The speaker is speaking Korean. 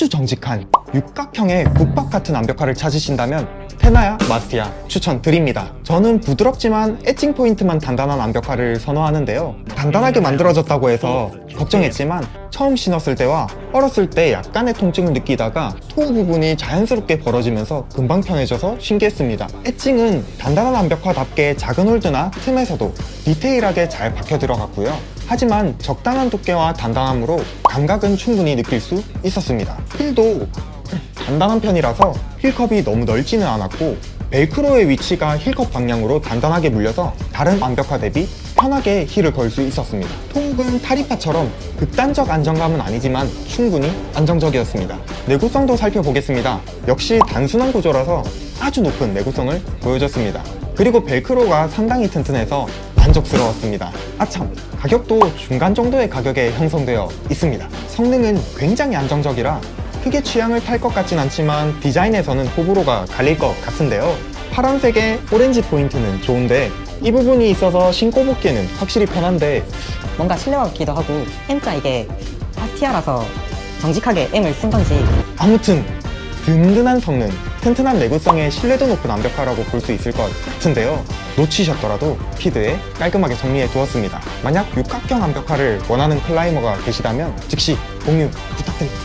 아주 정직한 육각형의 국밥 같은 완벽화를 찾으신다면 테나야 마스티아 추천드립니다. 저는 부드럽지만 엣징 포인트만 단단한 완벽화를 선호하는데요. 단단하게 만들어졌다고 해서 걱정했지만 처음 신었을 때와 얼었을 때 약간의 통증을 느끼다가 토우 부분이 자연스럽게 벌어지면서 금방 편해져서 신기했습니다. 엣징은 단단한 완벽화답게 작은 홀드나 틈에서도 디테일하게 잘 박혀 들어갔고요. 하지만 적당한 두께와 단단함으로 감각은 충분히 느낄 수 있었습니다. 힐도 단단한 편이라서 힐컵이 너무 넓지는 않았고 벨크로의 위치가 힐컵 방향으로 단단하게 물려서 다른 완벽화 대비 편하게 힐을 걸 수 있었습니다. 통은 타리파처럼 극단적 안정감은 아니지만 충분히 안정적이었습니다. 내구성도 살펴보겠습니다. 역시 단순한 구조라서 아주 높은 내구성을 보여줬습니다. 그리고 벨크로가 상당히 튼튼해서 만족스러웠습니다. 아참, 가격도 중간 정도의 가격에 형성되어 있습니다. 성능은 굉장히 안정적이라 크게 취향을 탈 것 같진 않지만 디자인에서는 호불호가 갈릴 것 같은데요. 파란색의 오렌지 포인트는 좋은데 이 부분이 있어서 신고 벗기에는 확실히 편한데 뭔가 신뢰가 없기도 하고 M자 이게 파티아라서 정직하게 M을 쓴 건지 아무튼 든든한 성능, 튼튼한 내구성에 신뢰도 높은 완벽화라고 볼 수 있을 것 같은데요. 놓치셨더라도 피드에 깔끔하게 정리해 두었습니다. 만약 육각형 완벽화를 원하는 클라이머가 계시다면 즉시 공유 부탁드립니다.